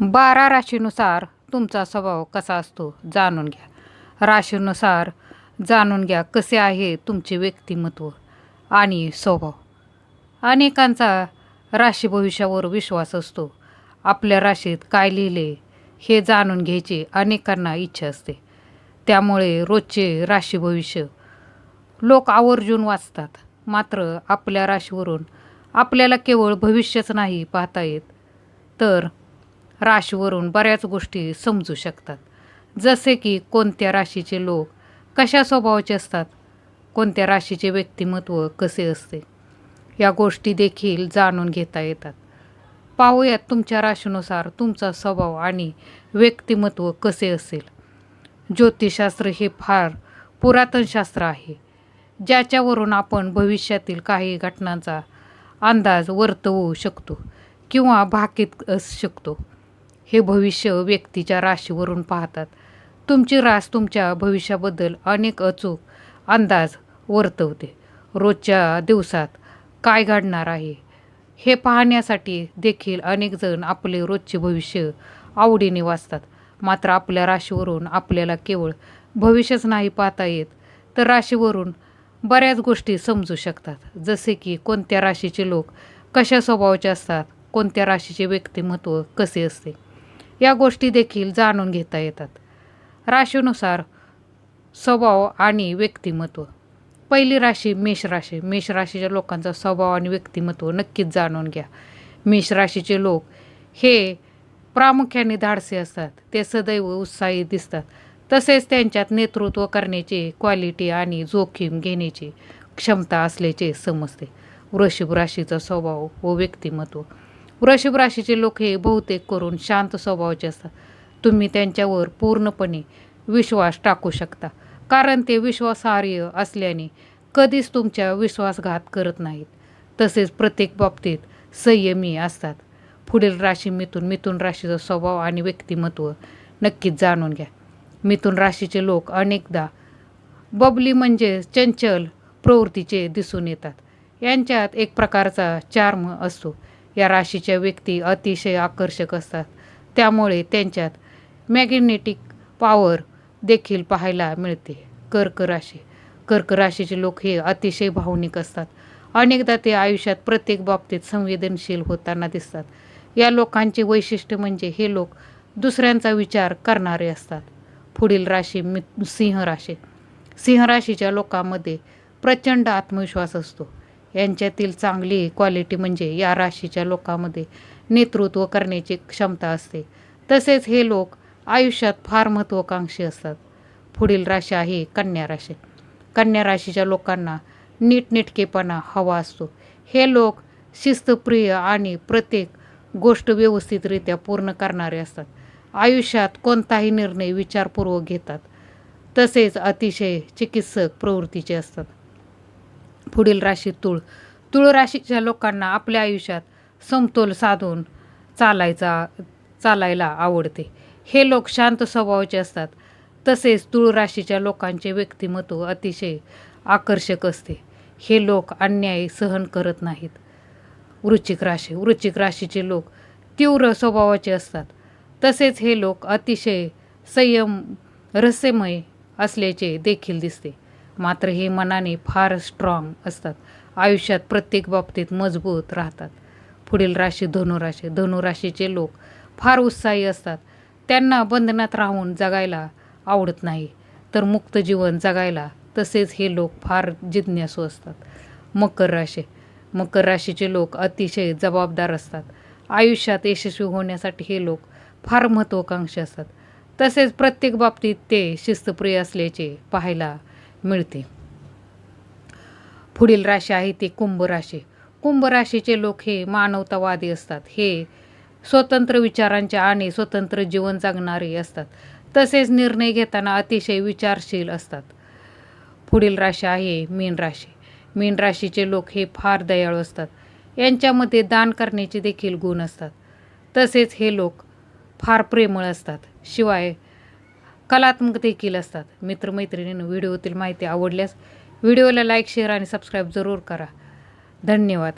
बारा राशीनुसार तुमचा स्वभाव कसा असतो जाणून घ्या. राशीनुसार जाणून घ्या कसे आहे तुमचे व्यक्तिमत्व आणि स्वभाव. अनेकांचा राशी भविष्यावर विश्वास असतो. आपल्या राशीत काय लिहिले हे जाणून घ्यायची अनेकांना इच्छा असते. त्यामुळे रोजचे राशी भविष्य लोक आवर्जून वाचतात. मात्र आपल्या राशीवरून आपल्याला केवळ भविष्यच नाही पाहता येत. तर राशीवरून बऱ्याच गोष्टी समजू शकतात. जसे की कोणत्या राशीचे लोक कशा स्वभावाचे असतात? कोणत्या राशीचे व्यक्तिमत्व कसे असते? या गोष्टी देखील जाणून घेता येतात. पाहूयात तुमच्या राशीनुसार तुमचा स्वभाव आणि व्यक्तिमत्व कसे असेल. ज्योतिषशास्त्र हे फार पुरातन शास्त्र आहे ज्याच्यावरून आपण भविष्यातील काही घटनांचा अंदाज वर्तवू शकतो किंवा भाकीत असू शकतो. हे भविष्य व्यक्तीच्या राशीवरून पाहतात. तुमची रास तुमच्या भविष्याबद्दल अनेक अचूक अंदाज वर्तवते. रोजच्या दिवसात काय घडणार आहे? हे पाहण्यासाठी देखील अनेक जण आपले रोजचे भविष्य आवडीने वाचतात. मात्र आपल्या राशीवरून आपल्याला केवळ भविष्यच नाही पाहता येत तर राशीवरून बऱ्याच गोष्टी समजू शकतात. जसे की कोणत्या राशीचे लोक कशा स्वभावाचे असतात कोणत्या राशीचे व्यक्तिमत्व कसे असते? या गोष्टी देखील जाणून घेता येतात. राशीनुसार स्वभाव आणि व्यक्तिमत्व. पहिली राशी मेष राशी. मेष राशीच्या लोकांचा स्वभाव आणि व्यक्तिमत्व नक्कीच जाणून घ्या. मेष राशीचे लोक हे प्रामुख्याने धाडसे असतात. ते सदैव उत्साही दिसतात. तसेच त्यांच्यात नेतृत्व करण्याची क्वालिटी आणि जोखीम घेण्याची क्षमता असल्याचे समजते. वृषभ राशीचा स्वभाव व व्यक्तिमत्व वृषभ राशीचे लोक हे बहुतेक करून शांत स्वभावाचे असतात. तुम्ही त्यांच्यावर पूर्णपणे विश्वास टाकू शकता. कारण ते विश्वासार्ह असल्याने कधीच तुमच्या विश्वासघात करत नाहीत. तसेच प्रत्येक बाबतीत संयमी असतात. पुढील राशी मिथून. मिथून राशीचा स्वभाव आणि व्यक्तिमत्व नक्कीच जाणून घ्या. मिथून राशीचे लोक अनेकदा बबली म्हणजे चंचल प्रवृत्तीचे दिसून येतात. यांच्यात एक प्रकारचा चार्म असतो. या राशीच्या व्यक्ती अतिशय आकर्षक असतात. त्यामुळे त्यांच्यात मॅग्नेटिक पॉवर देखील पाहायला मिळते. कर्क राशी. कर्क राशीचे लोक हे अतिशय भावनिक असतात. अनेकदा ते आयुष्यात प्रत्येक बाबतीत संवेदनशील होताना दिसतात. या लोकांचे वैशिष्ट्य म्हणजे हे लोक दुसऱ्यांचा विचार करणारे असतात. पुढील राशी मि सिंह राशी. सिंह राशीच्या लोकांमध्ये प्रचंड आत्मविश्वास असतो. यांच्यातील चांगली क्वालिटी म्हणजे या राशीच्या लोकांमध्ये नेतृत्व करण्याची क्षमता असते. तसेच हे लोक आयुष्यात फार महत्त्वाकांक्षी असतात. पुढील राशी आहे कन्या राशी. कन्या राशीच्या लोकांना नीटनेटकेपणा हवा असतो. हे लोक शिस्तप्रिय आणि प्रत्येक गोष्ट व्यवस्थितरित्या पूर्ण करणारे असतात. आयुष्यात कोणताही निर्णय विचारपूर्वक घेतात. तसेच अतिशय चिकित्सक प्रवृत्तीचे असतात. पुढील राशी तुळ. तुळ राशीच्या लोकांना आपल्या आयुष्यात समतोल साधून चालायचा चालायला आवडते. हे लोक शांत स्वभावाचे असतात. तसेच तुळ राशीच्या लोकांचे व्यक्तिमत्व अतिशय आकर्षक असते. हे लोक अन्याय सहन करत नाहीत. वृश्चिक राशी वृश्चिक राशीचे लोक तीव्र स्वभावाचे असतात. तसेच हे लोक अतिशय संयम रहस्यमय असल्याचे देखील दिसते. मात्र हे मनाने फार स्ट्रॉंग असतात. आयुष्यात प्रत्येक बाबतीत मजबूत राहतात. पुढील राशी धनुराशी धनुराशीचे लोक फार उत्साही असतात. त्यांना बंधनात राहून जगायला आवडत नाही. तर मुक्त जीवन जगायला तसेच हे लोक फार जिज्ञासू असतात. मकर राशी. मकर राशीचे लोक अतिशय जबाबदार असतात. आयुष्यात यशस्वी होण्यासाठी हे लोक फार महत्त्वाकांक्षी असतात. तसेच प्रत्येक बाबतीत ते शिस्तप्रिय असल्याचे पाहायला मिळते. पुढील राशी आहे ती कुंभ राशी. कुंभ राशीचे लोक हे मानवतावादी असतात. हे स्वतंत्र विचारांचे आणि स्वतंत्र जीवन जगणारे असतात. तसेच निर्णय घेताना अतिशय विचारशील असतात. पुढील राशी आहे मीन राशी. मीन राशीचे लोक हे फार दयाळू असतात. यांच्यामध्ये दान करण्याचे देखील गुण असतात. तसेच हे लोक फार प्रेमळ असतात. शिवाय कलात्मक देखील असतात. मित्रमैत्रिणीनं व्हिडिओतील माहिती आवडल्यास व्हिडिओला लाईक शेअर आणि सबस्क्राईब जरूर करा. धन्यवाद.